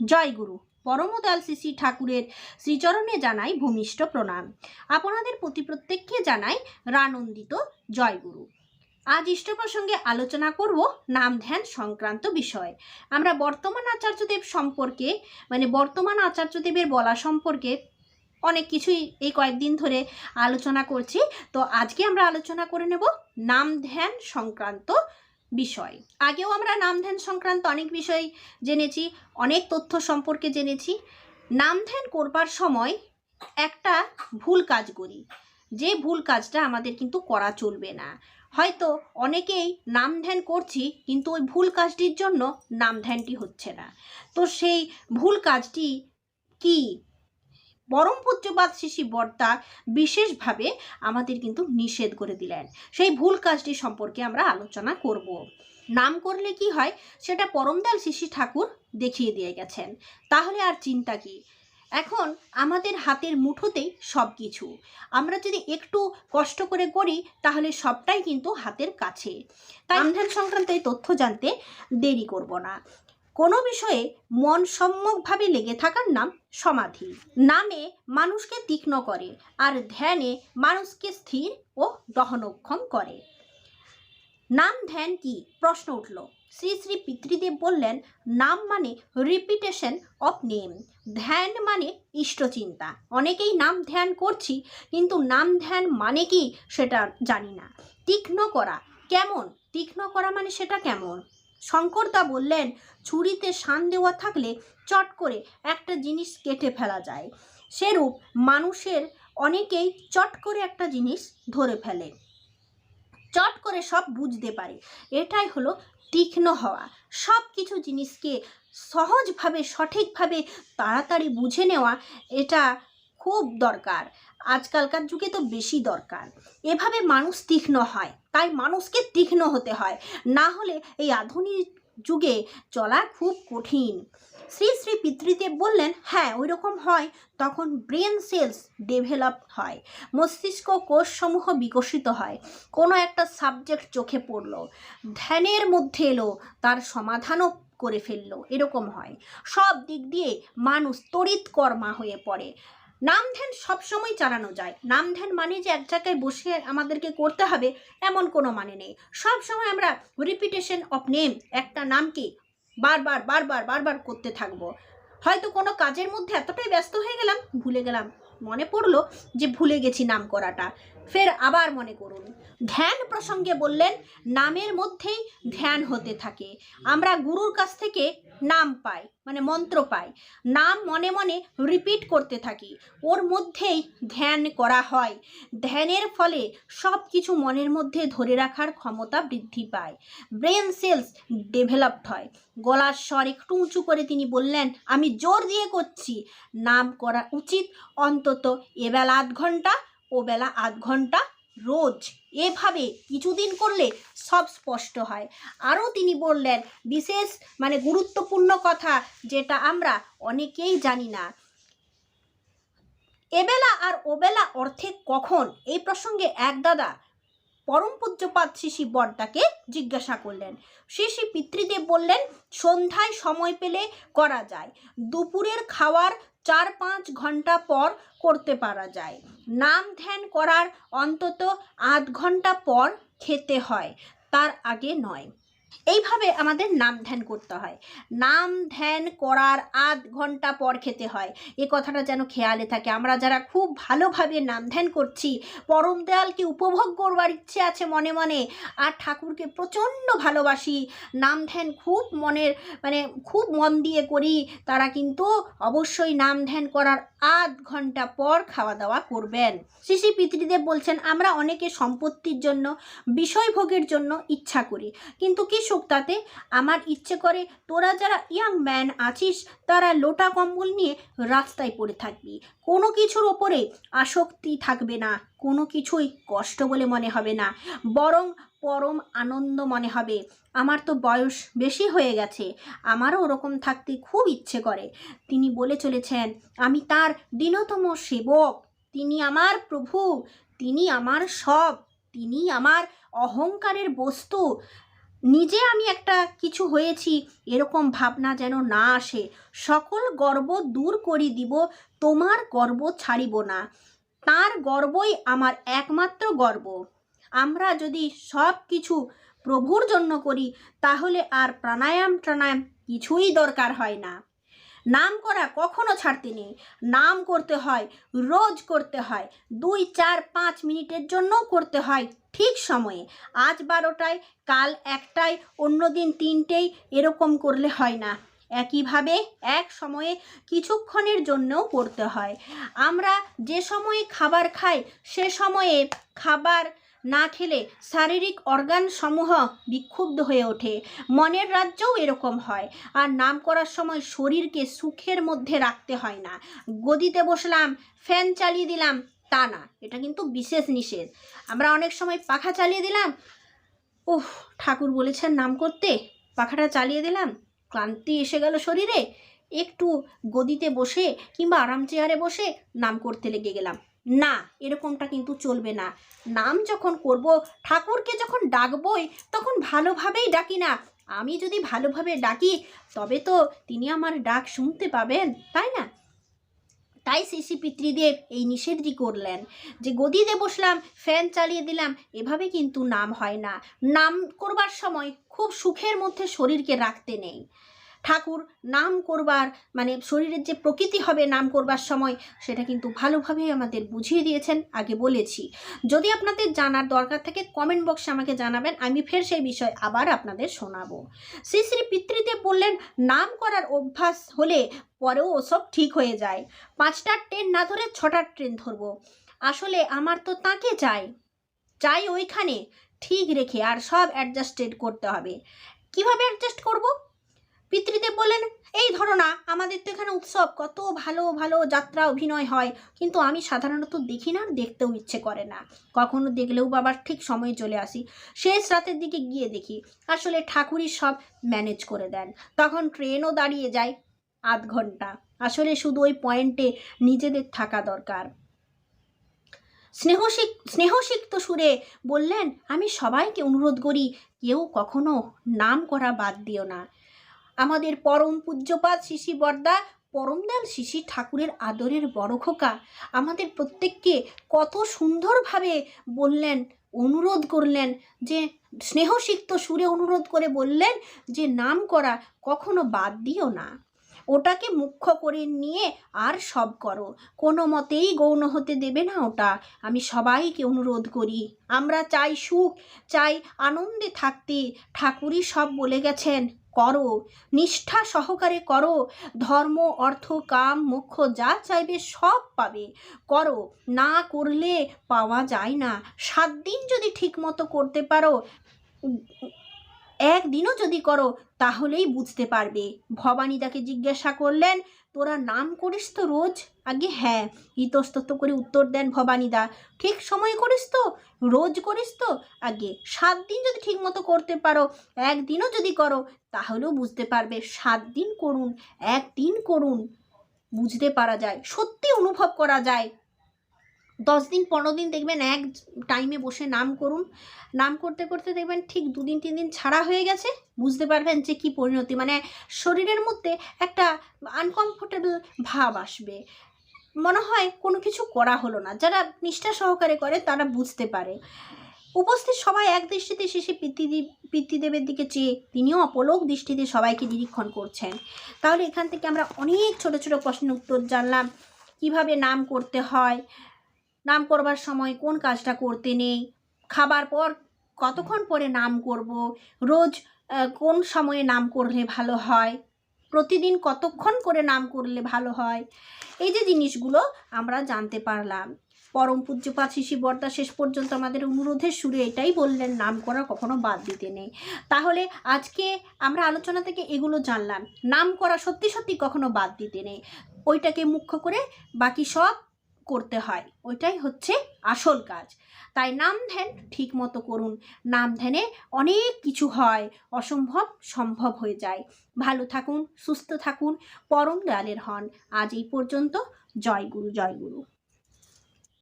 জয় গুরু। পরমদয়াল শ্রী শ্রী ঠাকুরের শ্রীচরণে জানাই ভূমিষ্ঠ প্রণাম। আপনাদের প্রতি প্রত্যেককে জানাই রানন্দিত জয় গুরু। আজ ইষ্ট প্রসঙ্গে আলোচনা করব নাম ধ্যান সংক্রান্ত বিষয়। আমরা বর্তমান আচার্যদেব সম্পর্কে মানে বর্তমান আচার্যদেবের বলা সম্পর্কে অনেক কিছুই এই কয়েকদিন ধরে আলোচনা করছি। তো আজকে আমরা আলোচনা করে নেব নাম ধ্যান সংক্রান্ত বিষয়। আগেও আমরা নাম ধ্যান সংক্রান্ত অনেক বিষয় জেনেছি, অনেক তথ্য সম্পর্কে জেনেছি। নাম ধ্যান করবার সময় একটা ভুল কাজ করি। যে ভুল কাজটা আমাদের কিন্তু করা চলবে না। হয়তো অনেকেই নাম ধ্যান করছি, কিন্তু ওই ভুল কাজটির জন্য নাম ধ্যানটি হচ্ছে না। তো সেই ভুল কাজটি কি? পরম পূজ্যপাত শিশি বর্তা বিশেষভাবে আমাদের কিন্তু নিষেধ করে দিলেন। সেই ভুল কাজটি সম্পর্কে আমরা আলোচনা করব। নাম করলে কি হয়? সেটা পরমদাল শিশি ঠাকুর দেখিয়ে দিয়ে গেছেন। তাহলে আর চিন্তা কি? এখন আমাদের হাতের মুঠোতেই সব কিছু আমরা যদি একটু কষ্ট করে করি তাহলে সবটাই কিন্তু হাতের কাছে। তাই সংক্রান্ত এই তথ্য জানতে দেরি করব না। কোনো বিষয়ে মন সম্যকভাবে লেগে থাকার নাম সমাধি। নামে মানুষকে তীক্ষ্ণ করে আর ধ্যানে মানুষকে স্থির ও দহনক্ষম করে। নাম ধ্যান কি? প্রশ্ন উঠল। শ্রী শ্রী পিতৃদেব বললেন, নাম মানে রিপিটেশন অফ নেম ধ্যান মানে ইষ্টচিন্তা। অনেকেই নাম ধ্যান করছি, কিন্তু নাম ধ্যান মানে কি সেটা জানি না। তীক্ষ্ণ করা কেমন? তীক্ষ্ণ করা মানে সেটা কেমন? শঙ্করদা বললেন, ছুরিতে শান দেওয়া থাকলে চট করে একটা জিনিস কেটে ফেলা যায়। সেরূপ মানুষের অনেকেই চট করে একটা জিনিস ধরে ফেলে। চট করে সব বুঝতে পারে। এটাই হলো তীক্ষ্ণ হওয়া। সব কিছু জিনিসকে সহজভাবে, সঠিকভাবে, তাড়াতাড়ি বুঝে নেওয়া, এটা খুব দরকার। আজকালকার যুগে তো বেশি দরকার। এভাবে মানুষ তীক্ষ্ণ হয়, তাই মানুষকে তীক্ষ্ণ হতে হয়। না হলে এই আধুনিক যুগে চলা খুব কঠিন। শ্রী শ্রী পিতৃদেব বললেন হ্যাঁ ওই রকম হয়। তখন ব্রেন সেলস ডেভেলপ হয়। মস্তিষ্ক কোষসমূহ বিকশিত হয়। কোনো একটা সাবজেক্ট চোখে পড়ল। ধ্যানের মধ্যে এলো, তার সমাধানও করে ফেলল। এরকম হয়। সব দিক দিয়ে মানুষ তড়িৎ কর্মা হয়ে পড়ে। নাম ধ্যান সবসময় চালানো যায়। নাম ধ্যান মানে যে এক জায়গায় বসে আমাদেরকে করতে হবে এমন কোনো মানে নেই। সবসময় আমরা রিপিটেশন অফ নেম একটা নামকে বারবার বারবার বারবার করতে থাকব। হয়তো কোনো কাজের মধ্যে এতটাই ব্যস্ত হয়ে গেলাম, ভুলে গেলাম। মনে পড়ল যে ভুলে গেছি নাম করাটা। ফের আবার মনে করুন, ধ্যান প্রসঙ্গে বললেন, নামের মধ্যেই ধ্যান হতে থাকে। আমরা গুরুর কাছ থেকে নাম পাই মানে মন্ত্র পাই। নাম মনে মনে রিপিট করতে থাকি। ওর মধ্যেই ধ্যান করা হয়। ধ্যানের ফলে সব কিছু মনের মধ্যে ধরে রাখার ক্ষমতা বৃদ্ধি পায়। ব্রেন সেলস ডেভেলপড হয়। গলার স্বর একটু উঁচু করে তিনি বললেন, আমি জোর দিয়ে করছি। নাম করা উচিত অন্তত এবেলা আধ ঘণ্টা ও বেলা আধ ঘণ্টা রোজ। এভাবে কিছুদিন করলে সব স্পষ্ট হয়। আরও তিনি বললেন, বিশেষ মানে গুরুত্বপূর্ণ কথা যেটা আমরা অনেকেই জানি না। এবেলা আর ওবেলা অর্থে কখন? এই প্রসঙ্গে এক দাদা পরম পূজ্যপাত শিশি বর্দাকে জিজ্ঞাসা করলেন। শিশি পিতৃদেব বললেন, সন্ধ্যায় সময় পেলে করা যায়। দুপুরের খাওয়ার চার পাঁচ ঘণ্টা পর করতে পারা যায়। নাম ধ্যান করার অন্তত আধ ঘণ্টা পর খেতে হয়। তার আগে নয়। এইভাবে আমাদের নাম ধ্যান করতে হয়। নাম ধ্যান করার আধ ঘণ্টা পর খেতে হয়। এ কথাটা যেন খেয়ালে থাকে। আমরা যারা খুব ভালোভাবে নাম ধ্যান করছি, পরম দেয়ালকে উপভোগ করবার ইচ্ছে আছে মনে মনে, আর ঠাকুরকে প্রচণ্ড ভালোবাসি, নাম ধ্যান খুব মনের মানে খুব মন দিয়ে করি, তারা কিন্তু অবশ্যই নাম ধ্যান করার আধ ঘণ্টা পর খাওয়া দাওয়া করবেন। শ্রী পিতৃদেব বলছেন, আমরা অনেকে সম্পত্তির জন্য বিষয়ভোগের জন্য ইচ্ছা করি। কিন্তু কি তাতে? আমার ইচ্ছে করে তোরা যারা ইয়াং ম্যান আছিস, তারা লোটা কম্বল নিয়ে রাস্তায় পড়ে থাকবি। কোনো কিছুর ওপরে আসক্তি থাকবে না, কোনো কিছুই কষ্ট বলে মনে হবে না। বরং পরম আনন্দ মনে হবে। আমার তো বয়স বেশি হয়ে গেছে। আমারও ওরকম থাকতে খুব ইচ্ছে করে। তিনি বলে চলেছেন, আমি তার দিনতম সেবক। তিনি আমার প্রভু। তিনি আমার সব। তিনি আমার অহংকারের বস্তু। নিজে আমি একটা কিছু হয়েছি। এরকম ভাবনা যেন না আসে। সকল গর্ব দূর করি দিব। তোমার গর্ব ছাড়িব না। তার গর্বই আমার একমাত্র গর্ব। আমরা যদি সব কিছু প্রভুর জন্য করি, তাহলে আর প্রাণায়াম প্রাণায়াম কিছুই দরকার হয় না। নাম করা কখনো ছাড়তে নেই। নাম করতে হয়, রোজ করতে হয়, দুই, চার, পাঁচ মিনিটের জন্যও করতে হয় ঠিক সময়ে। আজ বারোটায়, কাল একটায় অন্য দিন তিনটেই এরকম করলে হয় না। একইভাবে এক সময়ে কিছুক্ষণের জন্যও করতে হয়। আমরা যে সময়ে খাবার খাই, সে সময়ে খাবার না খেলে শারীরিক অর্গান সমূহ বিক্ষুব্ধ হয়ে ওঠে। মনের রাজ্যও এরকম হয়। আর নাম করার সময় শরীরকে সুখের মধ্যে রাখতে হয় না। গদিতে বসলাম, ফ্যান চালিয়ে দিলাম, তা না, এটা কিন্তু বিশেষ নিষেধ। আমরা অনেক সময় পাখা চালিয়ে দিলাম ওহ ঠাকুর বলেছেন নাম করতে, পাখাটা চালিয়ে দিলাম, ক্লান্তি এসে গেল শরীরে, একটু গদিতে বসে কিংবা আরাম চেয়ারে বসে নাম করতে লেগে গেলাম। না, এরকমটা কিন্তু চলবে না। নাম যখন করব, ঠাকুরকে যখন ডাকবই, তখন ভালোভাবেই ডাকি না। আমি যদি ভালোভাবে ডাকি, তবে তো তিনি আমার ডাক শুনতে পাবেন, তাই না? তাই শিশি পিতৃদেব এই নিষেধটি করলেন। যে গদিতে বসলাম, ফ্যান চালিয়ে দিলাম, এভাবে কিন্তু নাম হয় না। নাম করবার সময় খুব সুখের মধ্যে শরীরকে রাখতে নেই। ঠাকুর নাম করবার মানে শরীরের যে প্রকৃতি হবে নাম করবার সময়, সেটা কিন্তু ভালোভাবেই আমাদের বুঝিয়ে দিয়েছেন, আগে বলেছি। যদি আপনাদের জানার দরকার থাকে কমেন্ট বক্সে আমাকে জানাবেন, আমি ফের সেই বিষয় আবার আপনাদের শোনাবো। শ্রী শ্রী পিতৃদেব বললেন, নাম করার অভ্যাস হলে পরেও ওসব ঠিক হয়ে যায়। পাঁচটার ট্রেন না ধরে ছটার ট্রেন ধরবো। আসলে আমার তো তাকে চাই। চাই ওইখানে। ঠিক রেখে আর সব অ্যাডজাস্টেড করতে হবে। কীভাবে অ্যাডজাস্ট করব? পিতৃদেব বললেন এই ধরো না, আমাদের তো এখানে উৎসব, কত ভালো ভালো যাত্রা, অভিনয় হয়। কিন্তু আমি সাধারণত দেখি না দেখতেও ইচ্ছে করে না। কখনো দেখলেও বাবার ঠিক সময়ে চলে আসি। শেষ রাতের দিকে গিয়ে দেখি, আসলে ঠাকুরই সব ম্যানেজ করে দেন। তখন ট্রেনও দাঁড়িয়ে যায় আধ ঘণ্টা। আসলে শুধু ওই পয়েন্টে নিজেদের থাকা দরকার। স্নেহসিক স্নেহসিক্ত সুরে বললেন, আমি সবাইকে অনুরোধ করি, কেউ কখনো নাম করা বাদ দিও না। আমাদের পরম পূজ্যপাত শিশি বর্দা পরমদাল শিশি ঠাকুরের আদরের বড় খোকা। আমাদের প্রত্যেককে কত সুন্দরভাবে বললেন, অনুরোধ করলেন, যে স্নেহসিক্ত সুরে অনুরোধ করে বললেন যে নাম করা কখনো বাদ দিও না। ওটাকে মুখ্য করে নিয়ে আর সব করো। কোনো মতেই গৌণ হতে দেবে না ওটা। আমি সবাইকে অনুরোধ করি। আমরা চাই সুখ, চাই আনন্দে থাকতে। ঠাকুরই সব বলে গেছেন। করো, নিষ্ঠা সহকারে করো, ধর্ম, অর্থ, কাম, মোক্ষ, যা চাইবে সব পাবে। করো, না করলে পাওয়া যায় না। সাত দিন যদি ঠিক মতো করতে পারো একদিনও যদি করো, তাহলেই বুঝতে পারবে। ভবানী তাকে জিজ্ঞাসা করলেন তোরা নাম করিস তো রোজ? আগে হ্যাঁ ইতস্তত করে উত্তর দেন ভবানীদা। ঠিক সময় করিস তো? রোজ করিস তো? আগে সাত দিন যদি ঠিক মতো করতে পারো, একদিনও যদি করো, তাহলেও বুঝতে পারবে সাত দিন করুন, একদিন করুন। বুঝতে পারা যায়, সত্যি অনুভব করা যায়। দশ দিন, পনেরো দিন দেখবেন এক টাইমে বসে নাম করুন। নাম করতে করতে দেখবেন ঠিক দুদিন, তিন দিন ছাড়া হয়ে গেছে। বুঝতে পারবেন যে কি পরিণতি। মানে শরীরের মধ্যে একটা আনকমফোর্টেবল ভাব আসবে। মনে হয় কোনো কিছু করা হলো না। যারা নিষ্ঠা সহকারে করে তারা বুঝতে পারে। উপস্থিত সবাই এক দৃষ্টিতে শেষে পিতৃদেব পিতৃদেবের দিকে চেয়ে তিনিও অপলোক দৃষ্টিতে সবাইকে নিরীক্ষণ করছেন। তাহলে এখান থেকে আমরা অনেক ছোট ছোট প্রশ্নের উত্তর জানলাম। কীভাবে নাম করতে হয়? নাম করবার সময় কোন কাজটা করতে নেই? খাবার পর কতক্ষণ পরে নাম করব? রোজ কোন সময়ে নাম করলে ভালো হয়? প্রতিদিন কতক্ষণ করে নাম করলে ভালো হয়? এই যে জিনিসগুলো আমরা জানতে পারলাম। পরম পূজ্যপাত শিশি বর্দা শেষ পর্যন্ত আমাদের অনুরোধের সুরে এটাই বললেন, নাম করা কখনো বাদ দিতে নেই। তাহলে আজকে আমরা আলোচনা থেকে এগুলো জানলাম। নাম করা সত্যি সত্যি কখনো বাদ দিতে নেই। ওইটাকে মুখ্য করে বাকি সব করতে হয়। ওইটাই হচ্ছে আসল কাজ। তাই নাম ধ্যান ঠিক মতো করুন। নাম ধ্যানে অনেক কিছু হয়, অসম্ভব সম্ভব হয়ে যায়। ভালো থাকুন, সুস্থ থাকুন, পরম দয়ালের হন। আজ এই পর্যন্ত। জয় গুরু জয় গুরু।